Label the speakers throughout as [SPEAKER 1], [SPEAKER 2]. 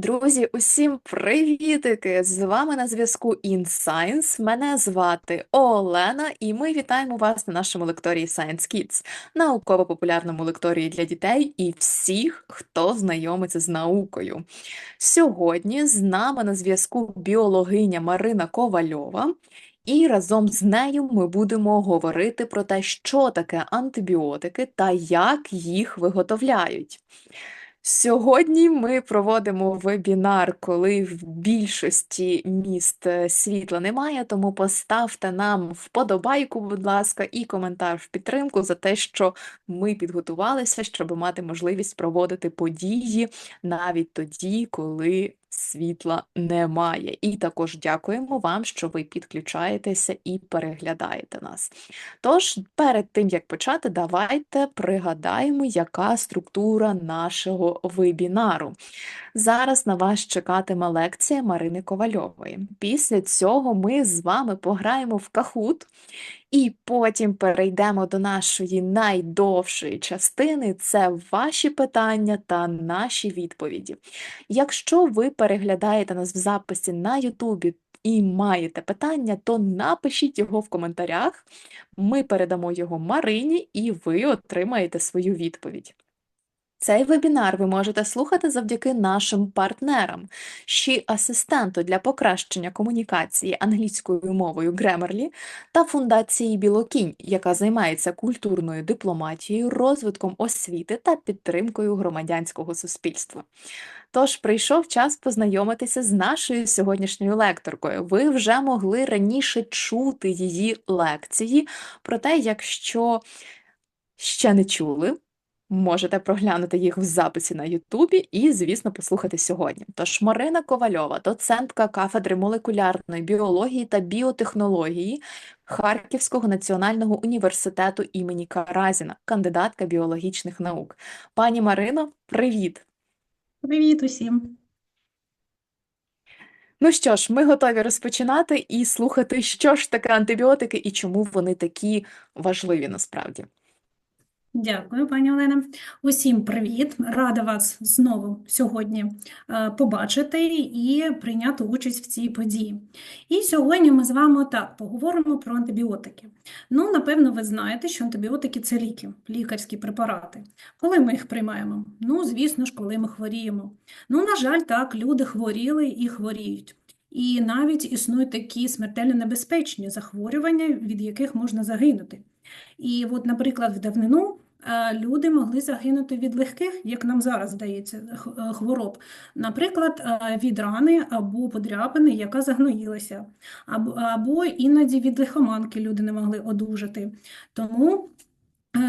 [SPEAKER 1] Друзі, усім привітики! З вами на зв'язку InScience. Мене звати Олена, і ми вітаємо вас на нашому лекторії Science Kids, науково-популярному лекторії для дітей і всіх, хто знайомиться з наукою. Сьогодні з нами на зв'язку біологиня Марина Ковальова. І разом з нею ми будемо говорити про те, що таке антибіотики та як їх виготовляють. Сьогодні ми проводимо вебінар, коли в більшості міст е, світла немає, тому поставте нам вподобайку, будь ласка, і коментар в підтримку за те, що ми підготувалися, щоб мати можливість проводити події навіть тоді, коли світла немає. І також дякуємо вам, що ви підключаєтеся і переглядаєте нас. Тож, перед тим як почати, давайте пригадаємо, яка структура нашого вебінару. Зараз на вас чекатиме лекція Марини Ковальової. Після цього ми з вами пограємо в кахут. І потім перейдемо до нашої найдовшої частини це ваші питання та наші відповіді. Якщо ви переглядаєте нас в записі на Ютубі і маєте питання, то напишіть його в коментарях, ми передамо його Марині, і ви отримаєте свою відповідь. Цей вебінар ви можете слухати завдяки нашим партнерам, ще асистенту для покращення комунікації англійською мовою Grammarly та фундації Білокінь, яка займається культурною дипломатією, розвитком освіти та підтримкою громадянського суспільства. Тож прийшов час познайомитися з нашою сьогоднішньою лекторкою. Ви вже могли раніше чути її лекції, проте, якщо ще не чули, Можете проглянути їх в записі на Ютубі і, звісно, послухати сьогодні. Тож Марина Ковальова, доцентка кафедри молекулярної біології та біотехнології Харківського національного університету імені Каразіна, кандидатка біологічних наук. Пані Марино, привіт!
[SPEAKER 2] Привіт усім!
[SPEAKER 1] Ну що ж, ми готові розпочинати і слухати, що ж таке антибіотики і чому вони такі важливі насправді.
[SPEAKER 2] Дякую, пані Олена. Усім привіт! Рада вас знову сьогодні е, побачити і прийняти участь в цій події. І сьогодні ми з вами так поговоримо про антибіотики. Ну, напевно, ви знаєте, що антибіотики це ліки, лікарські препарати. Коли ми їх приймаємо? Ну, звісно ж, коли ми хворіємо. Ну, на жаль, так, люди хворіли і хворіють. І навіть існують такі смертельно небезпечні захворювання, від яких можна загинути. І от, наприклад, в давнину е, люди могли загинути від легких, як нам зараз здається, е, хвороб, наприклад, е, від рани або подряпини, яка загноїлася, або, іноді від лихоманки люди не могли одужати. Тому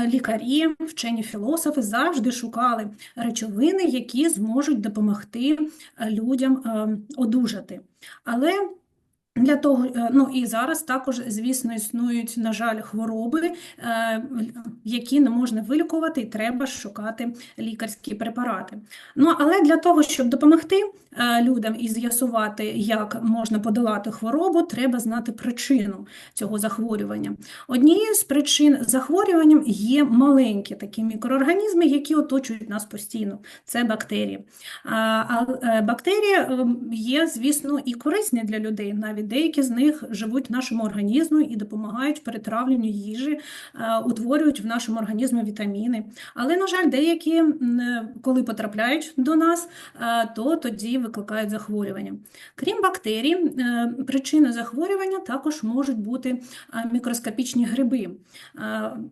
[SPEAKER 2] Лікарі, вчені філософи завжди шукали речовини, які зможуть допомогти людям одужати. Але для того, е, ну і зараз також, звісно, існують, на жаль, хвороби, е, які не можна вилікувати, і треба шукати лікарські препарати. Ну, але для того, щоб допомогти е, людям і з'ясувати, як можна подолати хворобу, треба знати причину цього захворювання. Однією з причин захворювання є маленькі такі мікроорганізми, які оточують нас постійно. Це бактерії. А бактерії ем, є, звісно, і корисні для людей навіть навіть деякі з них живуть в нашому організмі і допомагають перетравленню їжі, е, утворюють в нашому організмі вітаміни. Але, на жаль, деякі, е, коли потрапляють до нас, е, то тоді викликають захворювання. Крім бактерій, причини захворювання також можуть бути мікроскопічні гриби.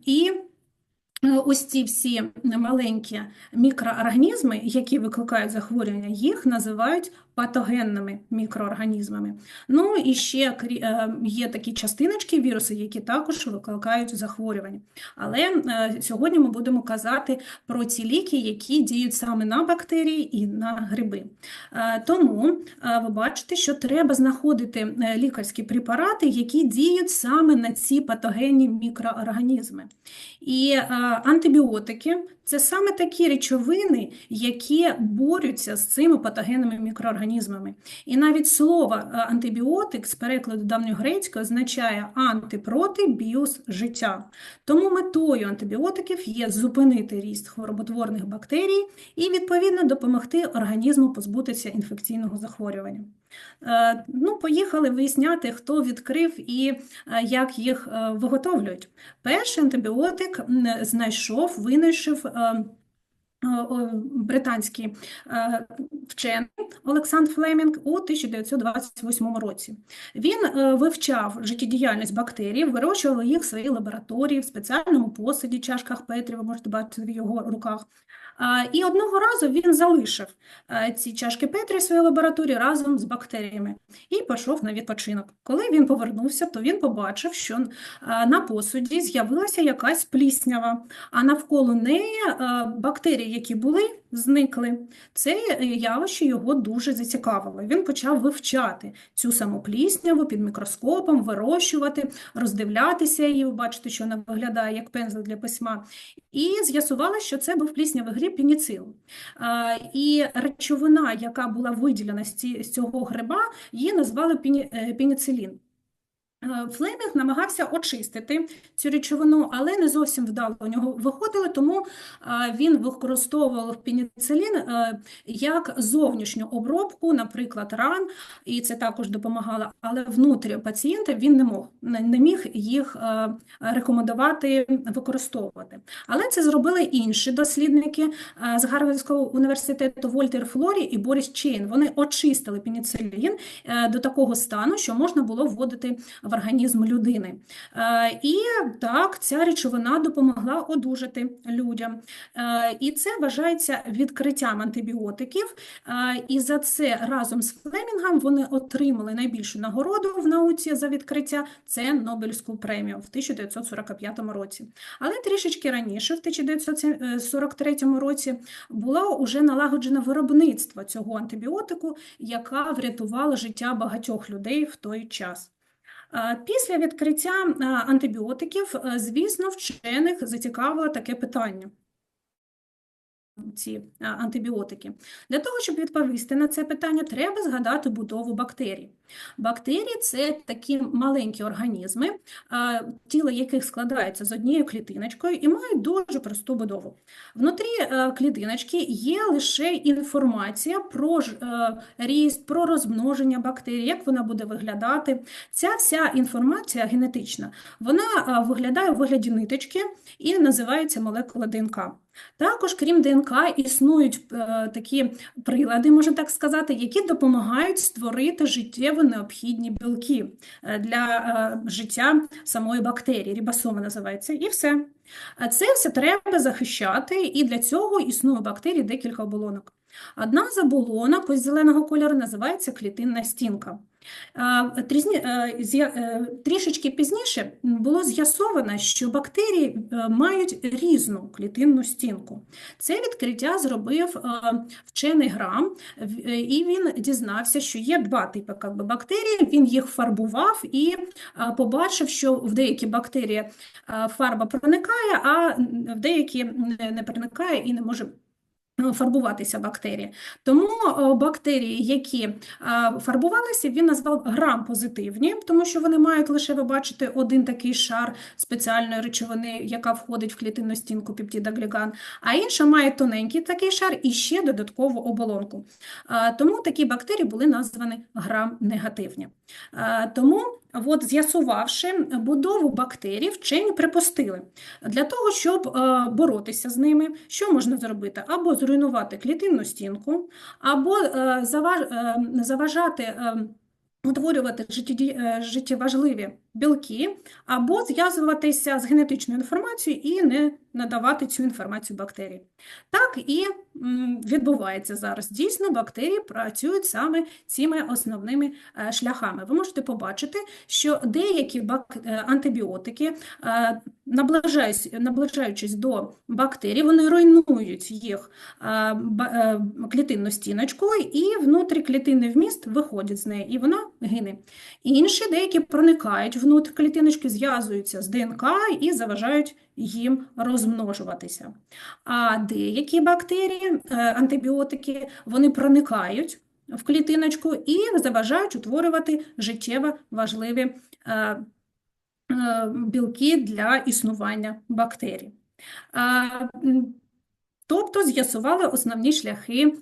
[SPEAKER 2] І Ось ці всі маленькі мікроорганізми, які викликають захворювання, їх називають патогенними мікроорганізмами. Ну і ще е, є такі частиночки віруси, які також викликають захворювання. Але е, сьогодні ми будемо казати про ці ліки, які діють саме на бактерії і на гриби. Е, тому ви бачите, що треба знаходити лікарські препарати, які діють саме на ці патогенні мікроорганізми. І антибіотики це саме такі речовини, які борються з цими патогенними мікроорганізмами. І навіть слово е, антибіотик з перекладу давньогрецького означає антипроти біос життя. Тому метою антибіотиків є зупинити ріст хвороботворних бактерій і, відповідно, допомогти організму позбутися інфекційного захворювання. Е, Ну, поїхали виясняти, хто відкрив і е, як їх виготовлюють. Перший антибіотик знайшов, винайшов британський е, вчений Олександр Флемінг у 1928 році. Він е, вивчав життєдіяльність бактерій, вирощував їх в своїй лабораторії в спеціальному посуді, чашках Петрі, ви можете бачити в його руках. І одного разу він залишив е, ці чашки Петрі в своїй лабораторії разом з бактеріями і пішов на відпочинок. Коли він повернувся, то він побачив, що е, на посуді з'явилася якась пліснява, а навколо неї е, бактерії, які були, зникли. Це явище його дуже зацікавило. Він почав вивчати цю саму плісняву під мікроскопом, вирощувати, роздивлятися її. Ви бачите, що вона виглядає як пензлик для письма. І з'ясувалося, що це був пліснявий гриб пеніцил. І речовина, яка була виділена з цього гриба, її назвали е, пеніцилін. Е, Флемінг намагався очистити цю речовину, але не зовсім вдало у нього виходило, тому е, він використовував пеніцилін е, як зовнішню обробку, наприклад, ран, і це також допомагало, але внутрі пацієнта він не мог, не міг їх рекомендувати використовувати. Але це зробили інші дослідники з Гарвардського університету Вольтер Флорі і Борис Чейн. Вони очистили пеніцилін до такого стану, що можна було вводити в організм людини. Е, І так, ця речовина допомогла одужати людям. Е, І це вважається відкриттям антибіотиків. Е, І за це разом з Флемінгом вони отримали найбільшу нагороду в науці за відкриття це Нобелівську премію в 1945 році. Але трішечки раніше, в 1943 році, було уже налагоджено виробництво цього антибіотику, яка врятувала життя багатьох людей в той час. Е, Після відкриття е, антибіотиків, е, звісно, вчених зацікавило таке питання. Ці антибіотики. Для того, щоб відповісти на це питання, треба згадати будову бактерій. Бактерії це такі маленькі організми, тіло яких складається з однією клітиночкою і мають дуже просту будову. Внутрі е, клітиночки є лише інформація про е, ріст, про розмноження бактерій, як вона буде виглядати. Ця вся інформація генетична, вона е, виглядає у вигляді ниточки і називається молекула ДНК. Також, крім ДНК, існують е, такі прилади, можна так сказати, які допомагають створити життєво необхідні білки е, для е, життя самої бактерії, рібосоми називається, і все. А це все треба захищати, і для цього існує у бактерій декілька оболонок. Одна з оболонок, ось зеленого кольору, називається клітинна стінка. Е, Трішечки пізніше було з'ясовано, що бактерії е, мають різну клітинну стінку. Це відкриття зробив е, вчений Грам, і він дізнався, що є два типи би, бактерій. Він їх фарбував і побачив, що в деякі бактерії фарба проникає, а в деякі не проникає і не може фарбуватися бактерії. Тому е, бактерії, які е, фарбувалися, він назвав грам-позитивні, тому що вони мають лише, ви бачите, один такий шар спеціальної речовини, яка входить в клітинну стінку пептидоглікан, а інша має тоненький такий шар і ще додаткову оболонку. Е, Тому такі бактерії були названі грам-негативні. Е, Тому, от, з'ясувавши будову бактерій, вчені припустили, для того, щоб е, боротися з ними, що можна зробити? Або зруйнувати клітинну стінку, або е, е, заважати утворювати життєважливі білки, або зв'язуватися з генетичною інформацією і не надавати цю інформацію бактерії. Так і відбувається зараз. Дійсно, бактерії працюють саме цими основними е, шляхами. Ви можете побачити, що деякі е, антибіотики, е, наближаючись, до бактерій, вони руйнують їх клітинну стіночку, і внутріклітинний вміст виходить з неї, і вона гине. Інші деякі проникають внутрі клітиночки, зв'язуються з ДНК і заважають їм розмножуватися. А деякі бактерії, е, антибіотики, вони проникають в клітиночку і заважають утворювати життєво важливі е, е, білки для існування бактерій. Тобто з'ясували основні шляхи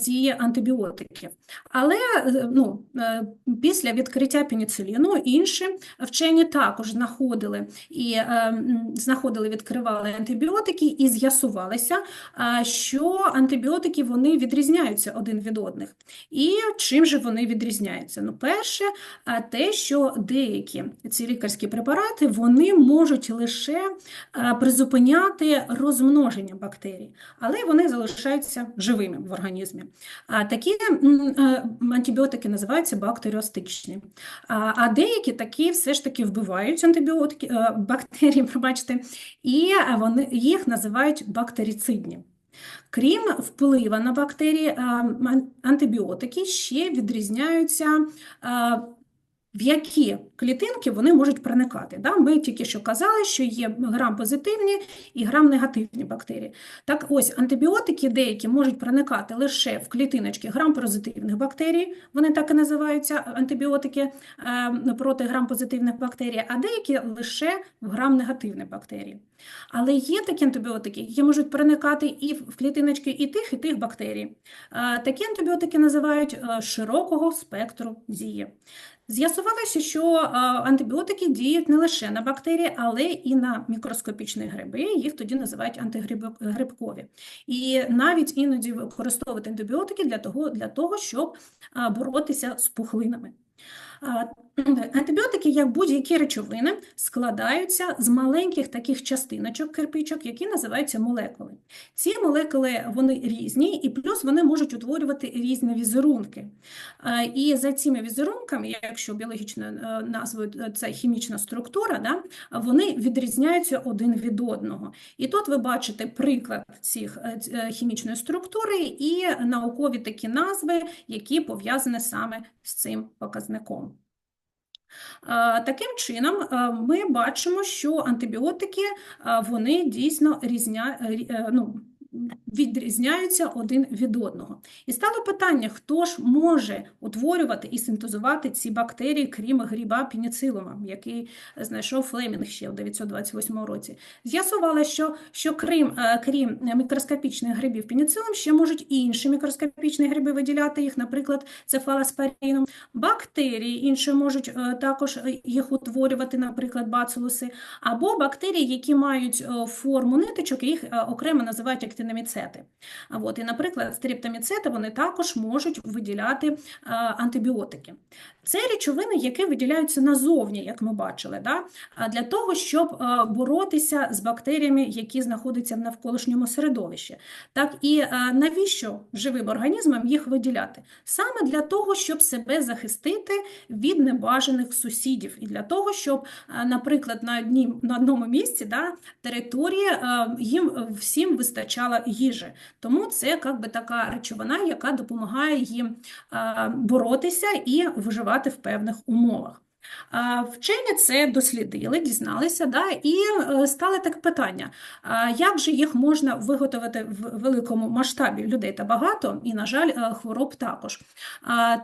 [SPEAKER 2] дії антибіотиків. Але е, ну, е, після відкриття пеніциліну інші вчені також знаходили і е, знаходили, відкривали антибіотики і з'ясувалося, а, що антибіотики вони відрізняються один від одних. І чим же вони відрізняються? Ну, перше, те, що деякі ці лікарські препарати вони можуть лише призупиняти розмноження бактерій, але вони залишаються живими в організмі. А такі е, антибіотики називаються бактеріостичні. А, деякі такі все ж таки вбивають антибіотики, е, бактерії, пробачте, і вони їх називають бактерицидні. Крім впливу на бактерії, антибіотики ще відрізняються, в які клітинки вони можуть проникати. Да? Ми тільки що казали, що є грам-позитивні і грам-негативні бактерії. Так ось антибіотики деякі можуть проникати лише в клітиночки грам-позитивних бактерій, вони так і називаються антибіотики е, проти грам-позитивних бактерій, а деякі лише в грам-негативних бактерій. Але є такі антибіотики, які можуть проникати і в клітиночки і тих, і тих бактерій. Е, Такі антибіотики називають е, широкого спектру дії. З'ясувалося, що е, антибіотики діють не лише на бактерії, але і на мікроскопічні гриби, їх тоді називають антигрибкові. І навіть іноді використовують антибіотики для того, для того щоб е, боротися з пухлинами. Антибіотики, як будь-які речовини, складаються з маленьких таких частиночок, кирпичок, які називаються молекули. Ці молекули вони різні, і плюс вони можуть утворювати різні візерунки. І за цими візерунками, якщо біологічною е, назвою е, це хімічна структура, да, вони відрізняються один від одного. І тут ви бачите приклад цих е, хімічної структури і наукові такі назви, які пов'язані саме з цим показником. Таким чином, ми бачимо, що антибіотики вони дійсно різня, рі- е, ну, відрізняються один від одного. І стало питання, хто ж може утворювати і синтезувати ці бактерії, крім гриба пеніцилума, який знайшов Флемінг ще в 928 році. З'ясувалося, що, що крім, е, крім мікроскопічних грибів пеніцилум, ще можуть інші мікроскопічні гриби виділяти їх, наприклад, цефалоспоріном. Бактерії інші можуть е, також їх утворювати, наприклад, бацилуси, або бактерії, які мають е, форму ниточок, їх окремо називають актиноміцети. А от, і, наприклад, стрептоміцети вони також можуть виділяти е, антибіотики. Це речовини, які виділяються назовні, як ми бачили, да? для того, щоб е, боротися з бактеріями, які знаходяться в навколишньому середовищі. Так і е, навіщо живим організмам їх виділяти? Саме для того, щоб себе захистити від небажаних сусідів, і для того, щоб, наприклад, на, одній, на одному місці да, території їм всім вистачало їжі. Тому це як би така речовина, яка допомагає їм боротися і виживати в певних умовах. Вчені це дослідили, дізналися, да, і е, стало таке питання, як же їх можна виготовити в великому масштабі людей та багато, і, на жаль, е, хвороб також.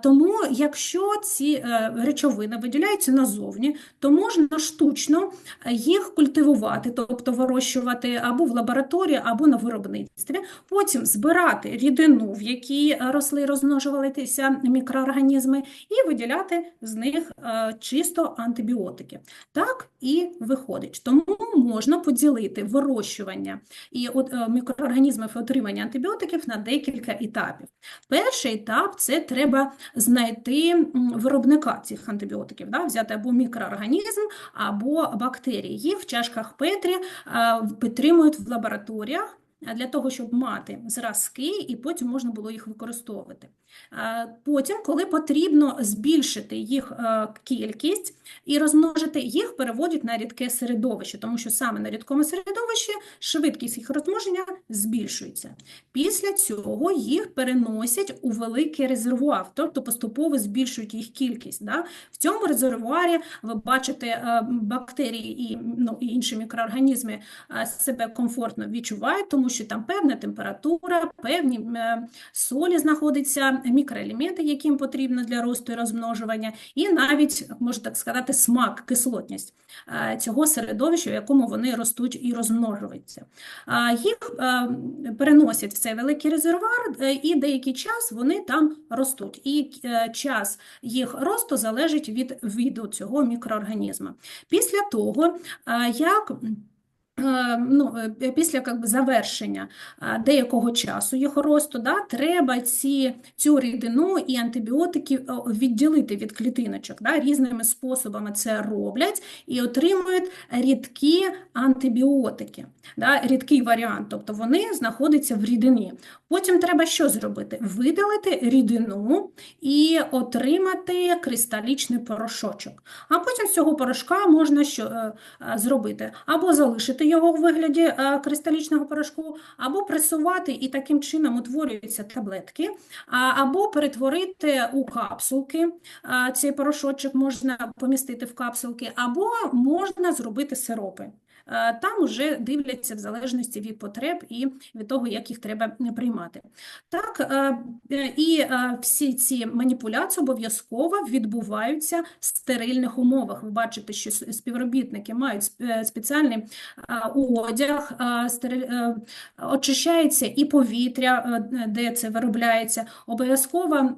[SPEAKER 2] Тому, якщо ці е, речовини виділяються назовні, то можна штучно їх культивувати, тобто вирощувати або в лабораторії, або на виробництві, потім збирати рідину, в якій росли розмножувалися мікроорганізми, і виділяти з них чисто антибіотики. Так і виходить. Тому можна поділити вирощування і от, е, мікроорганізмів і отримання антибіотиків на декілька етапів. Перший етап це треба знайти виробника цих антибіотиків, да? взяти або мікроорганізм, або бактерії. Їх в чашках Петрі е, підтримують в лабораторіях. Для того, щоб мати зразки, і потім можна було їх використовувати. Потім, коли потрібно збільшити їх е, кількість і розмножити, їх переводять на рідке середовище, тому що саме на рідкому середовищі швидкість їх розмноження збільшується. Після цього їх переносять у великий резервуар, тобто поступово збільшують їх кількість. Да? В цьому резервуарі ви бачите е, бактерії і, ну, і інші мікроорганізми е, себе комфортно відчувають, тому там певна температура, певні е, солі знаходяться, мікроелементи, які їм потрібно для росту і розмножування, і навіть, можна так сказати, смак, кислотність е, цього середовища, в якому вони ростуть і розмножуються. Їх е, переносять в цей великий резервуар, і деякий час вони там ростуть. І час їх росту залежить від виду цього мікроорганізму. Після того, як ну, е, після как би, завершення е, деякого часу їх росту, да, треба ці, цю рідину і антибіотики е, відділити від клітиночок. Да, різними способами це роблять і отримують рідкі антибіотики, да, рідкий варіант, тобто вони знаходяться в рідині. Потім треба що зробити? Видалити рідину і отримати кристалічний порошочок. А потім з цього порошка можна що е, е, зробити? Або залишити його у вигляді е, кристалічного порошку, або пресувати, і таким чином утворюються таблетки, або перетворити у капсулки. Цей порошочок можна помістити в капсулки, або можна зробити сиропи. Е, Там уже дивляться в залежності від потреб і від того, як їх треба приймати. Так, е, е, і всі ці маніпуляції обов'язково відбуваються в стерильних умовах. Ви бачите, що співробітники мають спеціальний одяг, очищається і повітря, де це виробляється. Обов'язково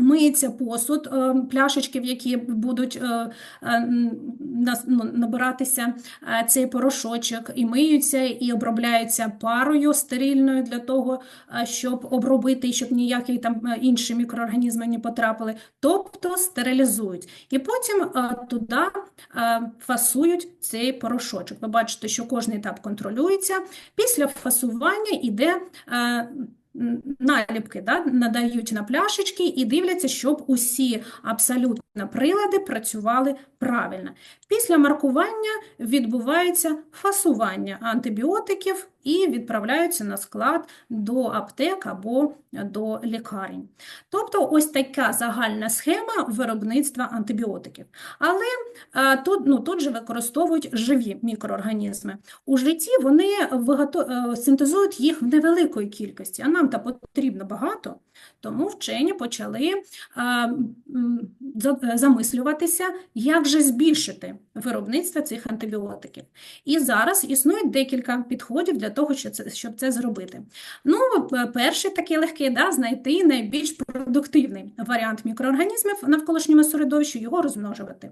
[SPEAKER 2] Миється посуд, е, пляшечки, в які будуть е, е, ну, набиратися цей порошочок, і миються, і обробляються парою стерильною для того, щоб обробити, щоб ніякі там інші мікроорганізми не потрапили, тобто стерилізують. І потім туди фасують цей порошочок. Ви бачите, що кожний етап контролюється. Після фасування йде наліпки, да, надають на пляшечки і дивляться, щоб усі абсолютно прилади працювали правильно. Після маркування відбувається фасування антибіотиків і відправляються на склад до аптек або до лікарень. Тобто ось така загальна схема виробництва антибіотиків. Але е, тут, ну, тут же використовують живі мікроорганізми. У житті вони вигото- е, синтезують їх в невеликої кількості, а нам та потрібно багато, тому вчені почали м, за- е, замислюватися, як же збільшити виробництво цих антибіотиків. І зараз існує декілька підходів для того, щоб це, зробити. Ну, перший такий легкий, да, знайти найбільш продуктивний варіант мікроорганізмів навколишньому середовищі, його розмножувати.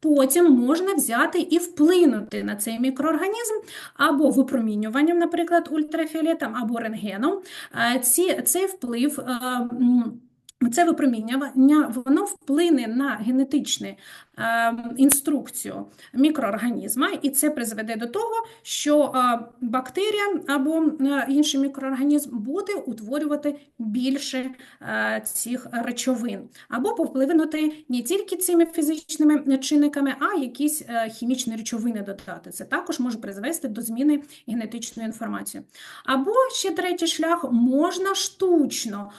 [SPEAKER 2] Потім можна взяти і вплинути на цей мікроорганізм або випромінюванням, наприклад, ультрафіолетом, або рентгеном. Е, Ці, цей вплив. Це випромінювання, воно вплине на генетичну е, інструкцію мікроорганізма, і це призведе до того, що е, бактерія або е, інший мікроорганізм буде утворювати більше цих речовин, або повпливнути не тільки цими фізичними чинниками, а якісь хімічні речовини додати. Це також може призвести до зміни генетичної інформації. Або ще третій шлях можна штучно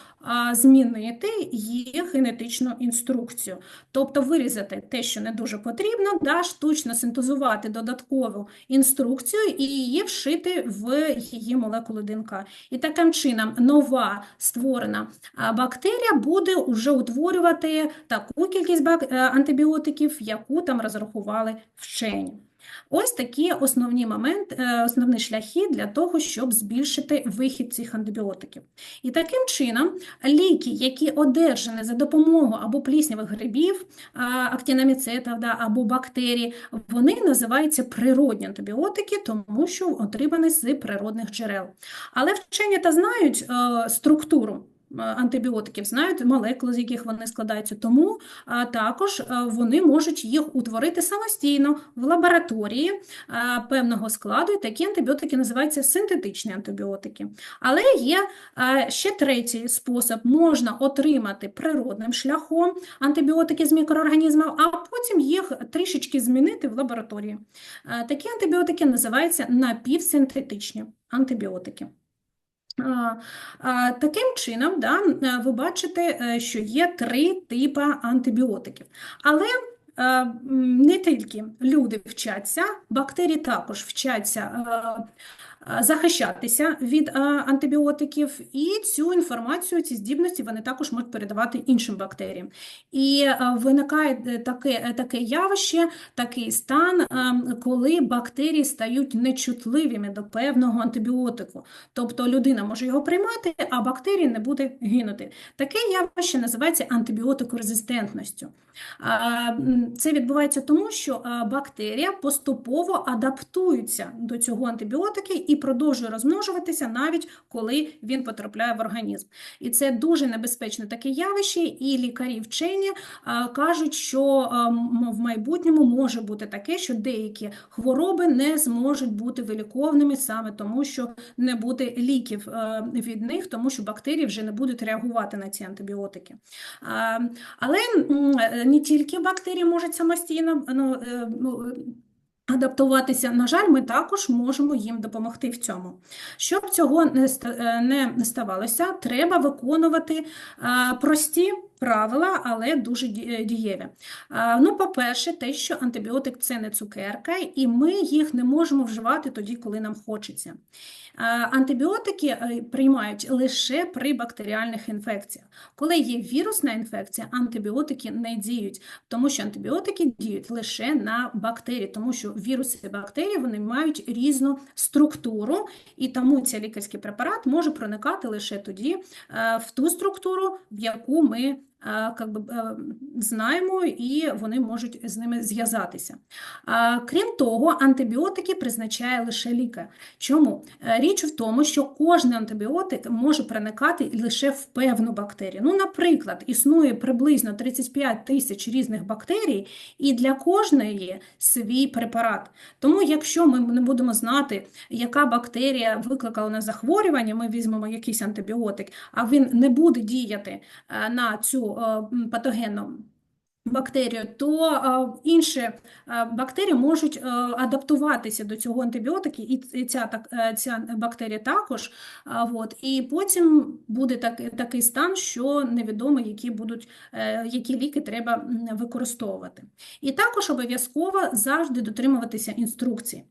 [SPEAKER 2] змінити їх генетичну інструкцію, тобто вирізати те, що не дуже потрібно, да, штучно синтезувати додаткову інструкцію і її вшити в її молекулу ДНК. І таким чином нова створена бактерія буде вже утворювати таку кількість е, антибіотиків, яку там розрахували вчені. Ось такі основні моменти, е, основні шляхи для того, щоб збільшити вихід цих антибіотиків. І таким чином ліки, які одержані за допомогою або пліснявих грибів, а, актиноміцетів, да, або бактерій, вони називаються природні антибіотики, тому що отримані з природних джерел. Але вчені та знають е, структуру антибіотиків, знають молекули, з яких вони складаються. Тому також е, вони можуть їх утворити самостійно в лабораторії е, певного складу. І такі антибіотики називаються синтетичні антибіотики. Але є е, ще третій спосіб: можна отримати природним шляхом антибіотики з мікроорганізмів, а потім їх трішечки змінити в лабораторії. Такі антибіотики називаються напівсинтетичні антибіотики. Таким чином, да, е, ви бачите, е, що є три типи антибіотиків. Але е, не тільки люди вчаться, бактерії також вчаться захищатися від е, антибіотиків, і цю інформацію, ці здібності вони також можуть передавати іншим бактеріям. І е, виникає е, таке, е, таке явище, такий стан, е, коли бактерії стають нечутливими до певного антибіотику. Тобто людина може його приймати, а бактерія не буде гинути. Таке явище називається антибіотикорезистентністю. Це відбувається тому, що бактерія поступово адаптується до цього антибіотика і продовжує розмножуватися навіть коли він потрапляє в організм. І це дуже небезпечне таке явище, і лікарі вчені а, кажуть, що а, в майбутньому може бути таке, що деякі хвороби не зможуть бути виліковними саме тому, що не буде ліків е, від них, тому що бактерії вже не будуть реагувати на ці антибіотики. Але е, не тільки бактерії можуть самостійно ну, е, ну, е, адаптуватися. На жаль, ми також можемо їм допомогти в цьому. Щоб цього не е, ставалося, треба виконувати а, прості правила, але дуже е, дієві. Ну, по-перше, те, що антибіотик це не цукерка, і ми їх не можемо вживати тоді, коли нам хочеться. Антибіотики е, приймають лише при бактеріальних інфекціях. Коли є вірусна інфекція, антибіотики не діють, тому що антибіотики діють лише на бактерії, тому що віруси і бактерії вони мають різну структуру, і тому цей лікарський препарат може проникати лише тоді е, в ту структуру, в яку ми как би, е, знаємо, і вони можуть з ними зв'язатися. Крім того, антибіотики призначає лише лікар. Чому? Е, Річ в тому, що кожен антибіотик може проникати лише в певну бактерію. Ну, наприклад, існує приблизно 35 тисяч різних бактерій, і для кожної свій препарат. Тому, якщо ми не будемо знати, яка бактерія викликала на захворювання, ми візьмемо якийсь антибіотик, а він не буде діяти е, на цю е, патогенну бактерію, то е, інші е, бактерії можуть адаптуватися до цього антибіотика, і ця, так, ця бактерія також. А, Вот, і потім буде так, такий стан, що невідомо, які будуть, які ліки треба використовувати. І також обов'язково завжди дотримуватися інструкцій.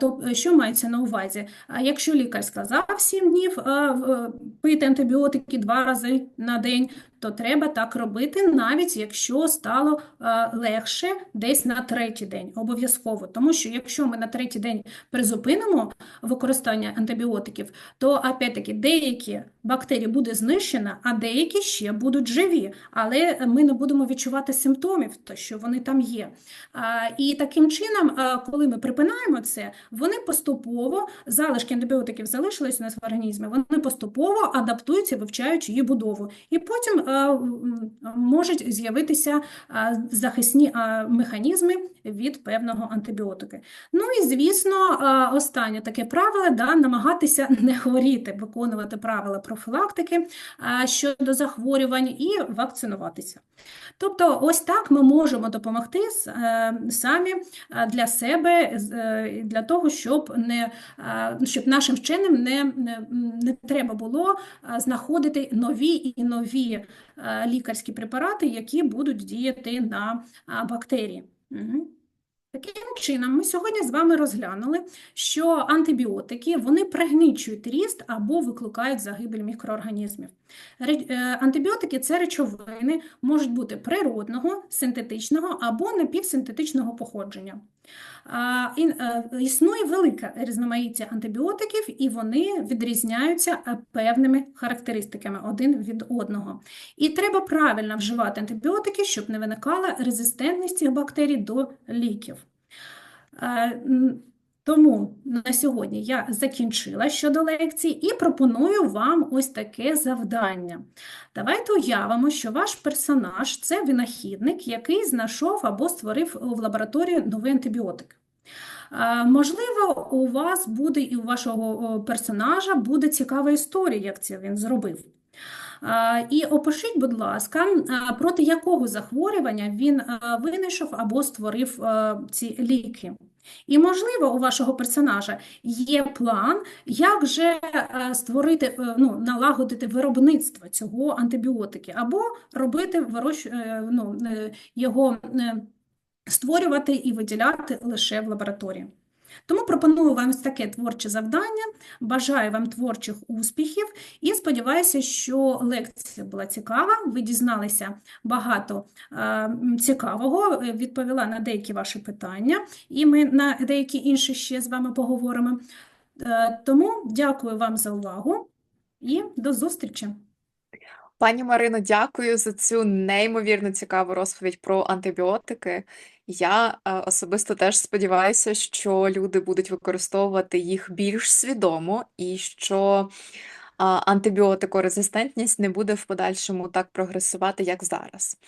[SPEAKER 2] То що мається на увазі? Якщо лікар сказав 7 днів пити антибіотики два рази на день, то треба так робити, навіть якщо стало е, легше десь на третій день. Обов'язково. Тому що якщо ми на третій день призупинимо використання антибіотиків, то опять-таки деякі бактерії буде знищено, а деякі ще будуть живі, але ми не будемо відчувати симптомів, то що вони там є. І таким чином, а, коли ми припинаємо це, вони поступово, залишки антибіотиків залишились у нас в організмі, вони поступово адаптуються, вивчаючи її будову. І потім м, можуть з'явитися захисні механізми від певного антибіотики. Ну і звісно, останнє таке правило да, намагатися не хворіти, виконувати правила профілактики щодо захворювань і вакцинуватися. Тобто, ось так ми можемо допомогти е, самі е, для себе, е, для того, щоб не щоб нашим вченим не, не, треба було знаходити нові і нові лікарські препарати, які будуть діяти на бактерії. Таким чином, ми сьогодні з вами розглянули, що антибіотики вони пригнічують ріст або викликають загибель мікроорганізмів. Е, Антибіотики це речовини можуть бути природного, синтетичного або напівсинтетичного походження. Е, Існує велика різноманіття антибіотиків, і вони відрізняються е, певними характеристиками один від одного. І треба правильно вживати антибіотики, щоб не виникала резистентність цих бактерій до ліків. Е, Тому на сьогодні я закінчила щодо лекції і пропоную вам ось таке завдання. Давайте уявимо, що ваш персонаж це винахідник, який знайшов або створив в лабораторії новий антибіотик. Е, Можливо, у вас буде і у вашого персонажа буде цікава історія, як це він зробив. І опишіть, будь ласка, проти якого захворювання він винайшов або створив ці ліки. І, можливо, у вашого персонажа є план, як же створити, е, ну, налагодити виробництво цього антибіотики, або робити вирощ... е, ну, е, його створювати і виділяти лише в лабораторії. Тому пропоную вам таке творче завдання. Бажаю вам творчих успіхів і сподіваюся, що лекція була цікава. Ви дізналися багато е, цікавого, е, відповіла на деякі ваші питання, і ми на деякі інші ще з вами поговоримо. Е, Тому дякую вам за увагу і до зустрічі!
[SPEAKER 1] Пані Марино, дякую за цю неймовірно цікаву розповідь про антибіотики. Я е, особисто теж сподіваюся, що люди будуть використовувати їх більш свідомо і що а, антибіотикорезистентність не буде в подальшому так прогресувати, як зараз.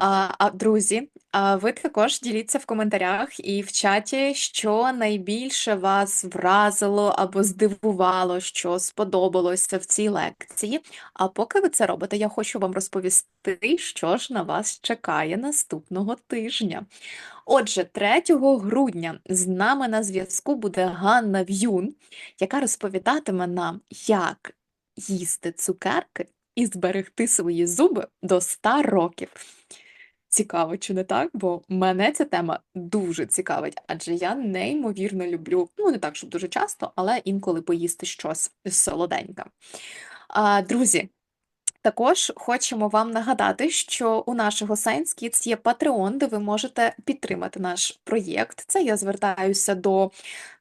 [SPEAKER 1] А, а друзі, а ви також діліться в коментарях і в чаті, що найбільше вас вразило або здивувало, що сподобалося в цій лекції. А поки ви це робите, я хочу вам розповісти, що ж на вас чекає наступного тижня. Отже, 3 грудня з нами на зв'язку буде Ганна В'юн, яка розповідатиме нам, як їсти цукерки і зберегти свої зуби до 100 років. Цікаво, чи не так? Бо мене ця тема дуже цікавить, адже я неймовірно люблю, ну не так, щоб дуже часто, але інколи поїсти щось солоденьке. А, друзі, також хочемо вам нагадати, що у нашого Science Kids є Patreon, де ви можете підтримати наш проєкт. Це я звертаюся до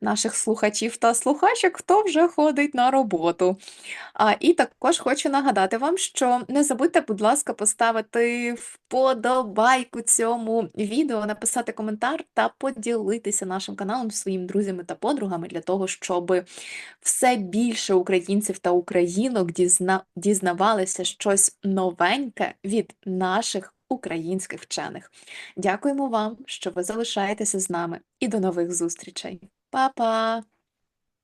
[SPEAKER 1] наших слухачів та слухачок, хто вже ходить на роботу. А, і також хочу нагадати вам, що не забудьте, будь ласка, поставити вподобайку цьому відео, написати коментар та поділитися нашим каналом зі своїми друзями та подругами для того, щоб все більше українців та українок дізна... дізнавалися щось новеньке від наших українських вчених. Дякуємо вам, що ви залишаєтеся з нами, і до нових зустрічей. Па-па!